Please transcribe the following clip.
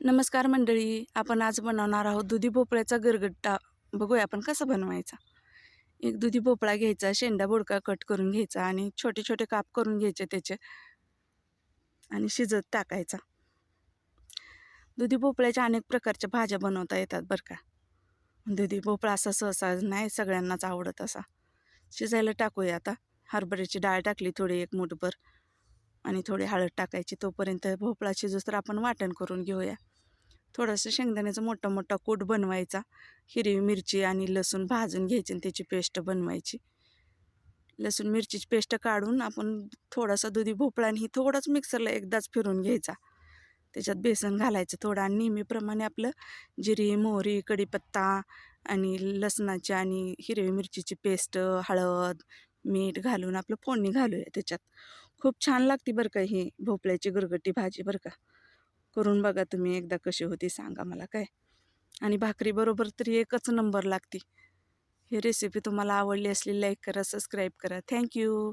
नमस्कार मंडळी आपण आज बनवणार आहोत दुधी भोपळ्याचा गरगट्टा. बघूया आपण कसा बनवायचा. एक दुधी भोपळा घ्यायचा शेंडा बोडका कट करून घ्यायचा आणि छोटे छोटे काप करून घ्यायचे त्याचे आणि शिजत टाकायचा. दुधी भोपळ्याच्या अनेक प्रकारच्या भाज्या बनवता येतात बरं का. दुधी भोपळा असा सहसा नाही सगळ्यांनाच आवडत असा. शिजायला टाकूया आता. हरभऱ्याची डाळ टाकली थोडी एक मुठभर आणि थोडी हळद टाकायची. तोपर्यंत भोपळा शिजूस तर आपण वाटण करून घेऊया. थोडंसं शेंगदाण्याचा मोठा मोठा कूट बनवायचा. हिरवी मिरची आणि लसूण भाजून घ्यायची आणि त्याची पेस्ट बनवायची. लसूण मिरचीची पेस्ट काढून आपण थोडासा दुधी भोपळा आणि ही थोडाच मिक्सरला एकदाच फिरून घ्यायचा. त्याच्यात बेसन घालायचं थोडं आणि नेहमीप्रमाणे आपलं जिरी मोहरी कढीपत्ता आणि लसणाची आणि हिरवी मिरचीची पेस्ट हळद मीठ घालून आपलं फोडणी घालूया त्याच्यात. खूप छान लागते बरं का ही भोपळ्याची गरगटी भाजी बरं का. करून बघा तुम्ही एकदा कशी होती सांगा मला काय? आणि भाकरीबरोबर तरी एकच नंबर लागते. ही रेसिपी तुम्हाला आवडली असली लाईक करा सबस्क्राईब करा. थँक्यू